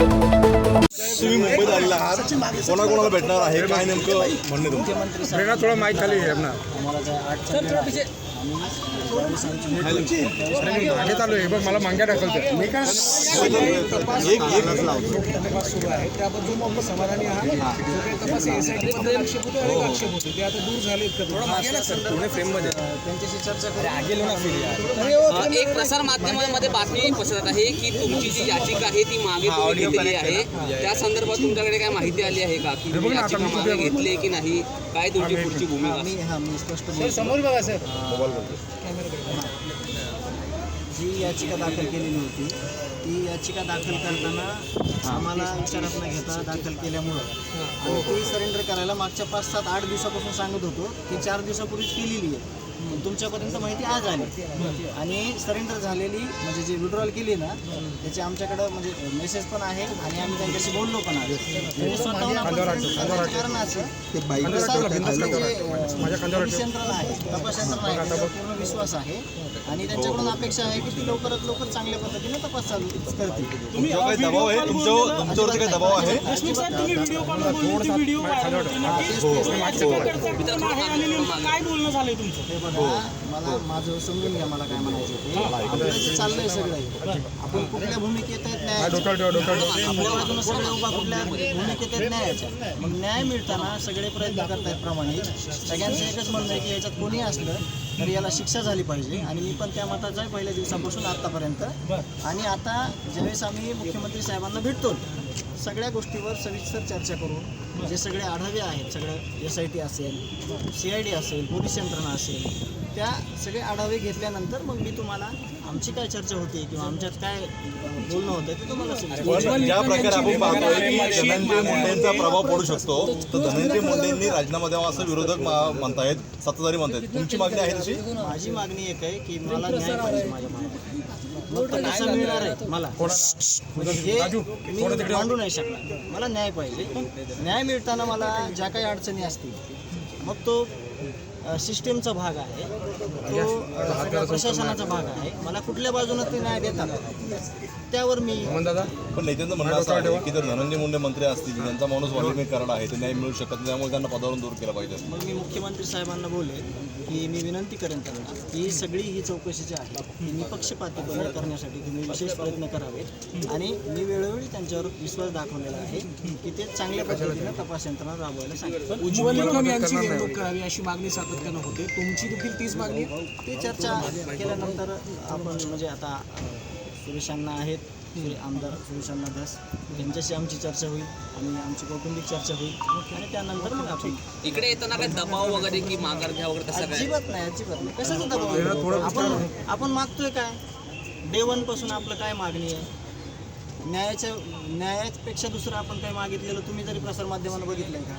तुम्ही मुंबईत आलेला आहात कोणाकोणाला भेटणार आहे? काय नेमकं म्हणणे तुमचं? मुख्यमंत्री प्रेरणा थोडा माईक खाली घे ना चालू आहे. बघ मला मांग्या मी काय एक एक तपास सुरू आहे त्याबद्दल आपण समाधानी आहात जो काही तपास एस आय टी आक्षेप होते अनेक आक्षेप होते ते. आता दूर झालेत का? फ्रेममध्ये त्यांच्याशी चर्चा करू अ, एक प्रसार माध्यमांमध्ये बातमी पसरत आहे की तुमची जी याचिका आहे ती मागे घेतलेली आहे. त्या संदर्भात तुमच्याकडे काय माहिती आली आहे का? की याचिका मी मागे घेतली की नाही? काय तुमची पुढची भूमिका? हा. समोर बघा सर. जी याचिका दाखल केलेली होती. ती याचिका दाखल करताना आम्हाला विचारात न घेता दाखल केल्यामुळं. आम्ही ती सरेंडर करायला मागच्या पाच सात आठ दिवसापासून सांगत होतो. ती चार दिवसापूर्वीच केलेली आहे. तुमच्यापर्यंत माहिती आज आली. आणि सरेंडर झालेली म्हणजे जी विड्रॉल केली ना त्याची आमच्याकडं म्हणजे मेसेज पण आहे आणि आम्ही त्यांच्याशी बोललो पण आहे म्हणजे स्वतःहून आपण surrender करण्याचं कारण असं यंत्रणा आहे तपास यंत्रणा आहे पूर्ण विश्वास आहे. आणि त्यांच्याकडून अपेक्षा आहे की ती लवकरात लवकर चांगल्या पद्धतीने तपास चालू करतील. काही दबाव आहे? तुमच्यावर तुमच्यावरती काही दबाव आहे? तुम्ही व्हिडिओ व्हिडिओ हो, आहे काय बोलणं झालंय तुमचं? हे मला माझं समजून घ्या मला काय म्हणायचं ते. जे चाललंय सगळं आपण कुठल्या भूमिकेत आहेत न्यायाच्या डोक्यावर ठेवा डोक्यावर ठेवा. आपल्या बाजूने सगळे उभा कुठल्या भूमिकेत आहेत न्यायाच्या? मग न्याय मिळताना सगळे प्रयत्न करतायत प्रामाणिक सगळ्यांचं एकच म्हणणं आहे की याच्यात कोणी असलं तर याला शिक्षा झाली पाहिजे. आणि मी पण त्या मताचा आहे पहिल्या दिवसापासून आत्तापर्यंत आणि आता ज्यावेळेस आम्ही मुख्यमंत्री साहेबांना भेटतो सगळ्या गोष्टीवर सविस्तर चर्चा करून जे सगळे आढावे आहेत सगळं एस आय टी असेल सी आय डी असेल पोलीस यंत्रणा असेल त्या सगळे आढावे घेतल्यानंतर मग मी तुम्हाला आमची काय चर्चा होती किंवा आमच्यात काय बोलणं होतं ते तुम्हाला ज्या प्रकारे आपण पाहतोय की धनंजय मुंडेंचा प्रभाव पडू शकतो तर धनंजय मुंडेंनी राजीनामा द्यावा असं विरोधक म्हणतायत सत्ताधारी म्हणतायत. तुमची मागणी आहे तशी? माझी मागणी एक आहे की मला न्याय पाहिजे माझ्या कसा मिळणार आहे मला. हे मी मांडू नाही शकणार. मला न्याय पाहिजे. न्याय मिळताना मला ज्या काही अडचणी असतील मग तो सिस्टीमचा भाग आहे. तो प्रशासनाचा भाग आहे. मला कुठल्या बाजूने ते न्याय देतात? त्यावर मी पण नेत्यांचं म्हणणं असं आहे की जर धनंजय मुंडे मंत्री असतील ज्यांचा माणूस वाल्मिकीकरण आहे ते न्याय मिळू शकत नाही त्यामुळे त्यांना पदावरून दूर केलं पाहिजे. मग मी मुख्यमंत्री साहेबांना बोलेन की मी विनंती करेन त्यांना की सगळी ही चौकशी जी आहे ती निपक्षपातीपणे करण्यासाठी तुम्ही विशेष प्रयत्न करावे. आणि मी वेळोवेळी त्यांच्यावर विश्वास दाखवलेला आहे की ते चांगल्या पद्धतीने तपास यंत्रणा राबवायला सांगितलं. अशी मागणी सातत्यानं होते. तुमची देखील तीच मागणी? ते चर्चा केल्यानंतर आपण म्हणजे आता सुरेशांना आहेत. आमदार सुरेशांना धस त्यांच्याशी आमची चर्चा होईल आणि आमची कौटुंबिक चर्चा होईल. आणि त्यानंतर मग आपण इकडे येताना काय दबाव वगैरे की माघार घ्या वगैरे तसं काय? अजिबात नाही अजिबात नाही. कशाचा दबाव? आपण आपण मागतोय काय? डे वनपासून आपलं काय मागणी आहे? न्यायाच्या न्यायापेक्षा दुसरं आपण काय मागितलेलं तुम्ही जरी प्रसारमाध्यमानं बघितलंय का?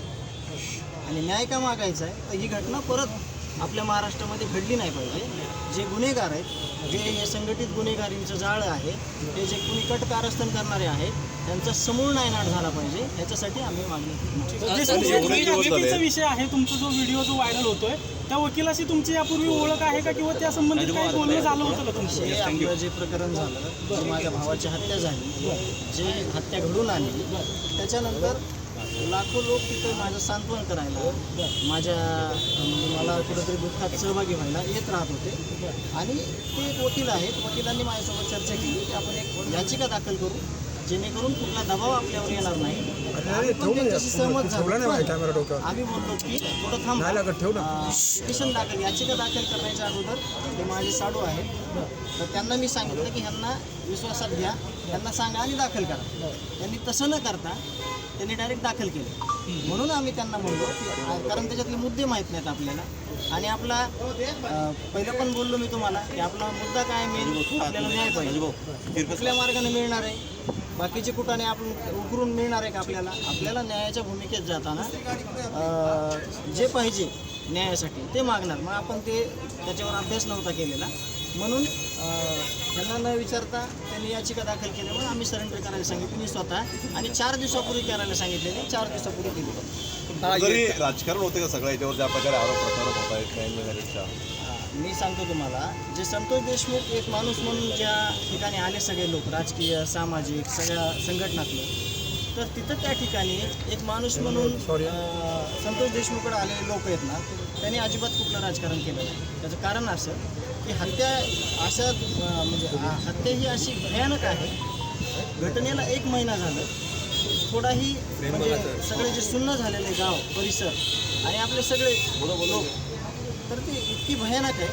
आणि न्याय का मागायचा आहे? तर ही घटना परत आपल्या महाराष्ट्रामध्ये घडली नाही पाहिजे. जे गुन्हेगार आहेत जे हे संघटित गुन्हेगारींचं जाळं आहे हे जे कुणी कट कारस्थान करणारे आहेत त्यांचा समूळ नायनाट झाला पाहिजे. याच्यासाठी आम्ही मागणी. विषय आहे तुमचा जो व्हिडिओ जो व्हायरल होतोय त्या वकिलाशी तुमची यापूर्वी ओळख आहे का? किंवा त्या संबंधित काही बोलणं झालं होतं का तुमचं? हे आपलं जे प्रकरण झालं जी माझ्या भावाची हत्या झाली जे हत्या घडून आली त्याच्यानंतर लाखो लोक तिथं माझं सांत्वन करायला माझ्या मला कुठंतरी दुःखात सहभागी व्हायला येत राहत होते. आणि ते एक वकील आहेत वकिलांनी माझ्यासोबत चर्चा केली की आपण एक याचिका दाखल करू जेणेकरून कुठला दबाव आपल्यावर येणार नाही. सहमत झालो. आम्ही बोललो की थोडं थांब. नाही लागत, ठेव ना. पिटिशन दाखल याचिका दाखल करण्याच्या अगोदर ते माझे साडू आहेत. तर त्यांना मी सांगितलं की ह्यांना विश्वासात घ्या त्यांना सांगा आणि दाखल करा. त्यांनी तसं न करता त्यांनी डायरेक्ट दाखल केले. म्हणून आम्ही त्यांना म्हणलो की कारण त्याच्यातले मुद्दे माहीत नाहीत आपल्याला. आणि आपला पहिलं पण बोललो मी तुम्हाला की आपला मुद्दा काय मेन आपल्याला न्याय पाहिजे. कुठल्या मार्गाने मिळणार आहे? बाकीचे कुठाने आपण उकरून मिळणार आहे का आपल्याला? आपल्याला न्यायाच्या भूमिकेत जाताना जे पाहिजे न्यायासाठी ते मागणार. मग आपण ते त्याच्यावर अभ्यास नव्हता केलेला. म्हणून त्यांना न विचारता त्यांनी याचिका दाखल केल्यामुळे आम्ही सरेंडर करायला सांगितलं. मी स्वतः आणि चार दिवसापूर्वी करायला सांगितलेले चार दिवसापूर्वी केली जरी राजकारण होते का सगळ्या याच्यावर ज्या प्रकारे आरोप प्रत्यारोप होत आहेत मी सांगतो तुम्हाला जे संतोष देशमुख एक माणूस म्हणून ज्या ठिकाणी आले सगळे लोक राजकीय सामाजिक सगळ्या संघटनातले तर तिथं त्या ठिकाणी एक माणूस म्हणून संतोष देशमुखकडे आलेले लोक आहेत ना त्यांनी अजिबात कुठलं राजकारण केलं नाही. त्याचं कारण असं की हत्या अशा म्हणजे हत्या ही अशी भयानक आहे. घटनेला एक महिना झालं. थोडाही म्हणजे सगळे जे सुन्न झालेले गाव परिसर आणि आपले सगळे लोक. तर ती इतकी भयानक आहे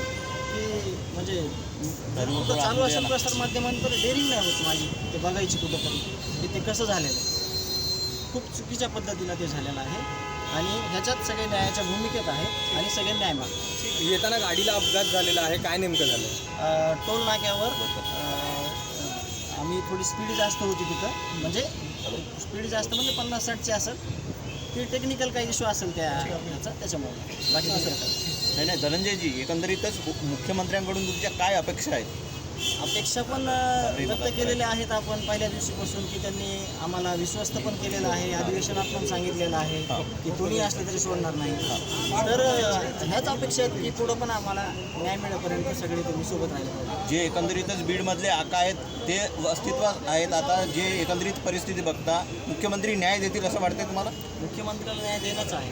की म्हणजे चालू असेल प्रसार माध्यमांतर डेअरिंग नाही होत माझी. ते बघायची कुठं तरी की ते कसं झालेलं आहे. खूप चुकीच्या पद्धतीनं ते झालेलं आहे. आणि ह्याच्यात सगळे न्यायाच्या भूमिकेत आहेत आणि सगळे न्याय मागतात. येताना गाडीला अपघात झालेला आहे. काय नेमकं झालं? अ, टोल नाक्यावर अ, आम्ही थोडी स्पीड जास्त होती तिथं. म्हणजे स्पीड जास्त म्हणजे पन्नास साठची असेल ते टेक्निकल काही इश्यू असेल त्या ह्याचा त्याच्यामुळे. बाकी दुसरं काही नाही नाही धनंजयजी एकंदरीतच मुख्यमंत्र्यांकडून तुमच्या काय अपेक्षा आहेत? अपेक्षा पण व्यक्त केलेल्या आहेत आपण पहिल्या दिवशीपासून की त्यांनी आम्हाला विश्वस्त पण केलेलं आहे अधिवेशनात पण सांगितलेलं आहे की कोणी असलं तरी सोडणार नाही. तर ह्याच अपेक्षा आहेत की पुढं पण आम्हाला न्याय मिळेपर्यंत सगळे तुम्ही सोबत राहिले पाहिजे. जे एकंदरीतच बीडमधले आका आहेत ते अस्तित्वात आहेत. आता जे एकंदरीत परिस्थिती बघता मुख्यमंत्री न्याय देतील असं वाटतंय तुम्हाला? मुख्यमंत्र्याला न्याय देणंच आहे.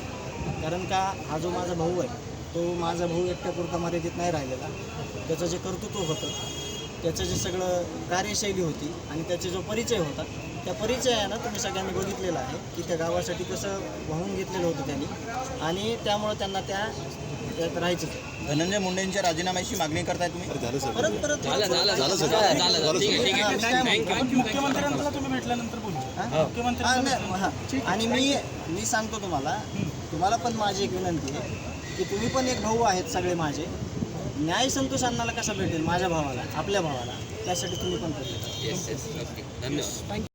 कारण का हा जो माझा भाऊ आहे तो माझा भाऊ एकट्या पुरता मर्यादित नाही राहिलेला. त्याचं जे कर्तृत्व होतं त्याचं जे सगळं कार्यशैली होती आणि त्याचा जो परिचय होता त्या परिचयानं तुम्ही सगळ्यांनी बघितलेलं आहे की त्या गावासाठी कसं वाहून घेतलेलं होतं त्यांनी आणि त्यामुळं त्यांना त्या त्यात राहायचंच आहे. धनंजय मुंडेंच्या राजीनाम्याची मागणी करताय तुम्ही? परत परत मुख्यमंत्र्यांना तुम्ही भेटल्यानंतर. आणि मी मी सांगतो तुम्हाला तुम्हाला पण माझी एक विनंती आहे की तुम्ही पण एक भाऊ आहेत सगळे माझे. न्याय संतोष अण्णाला कसा भेटेल? माझ्या भावाला आपल्या भावाला? त्यासाठी तुम्ही पण प्रयत्न धन्यवाद.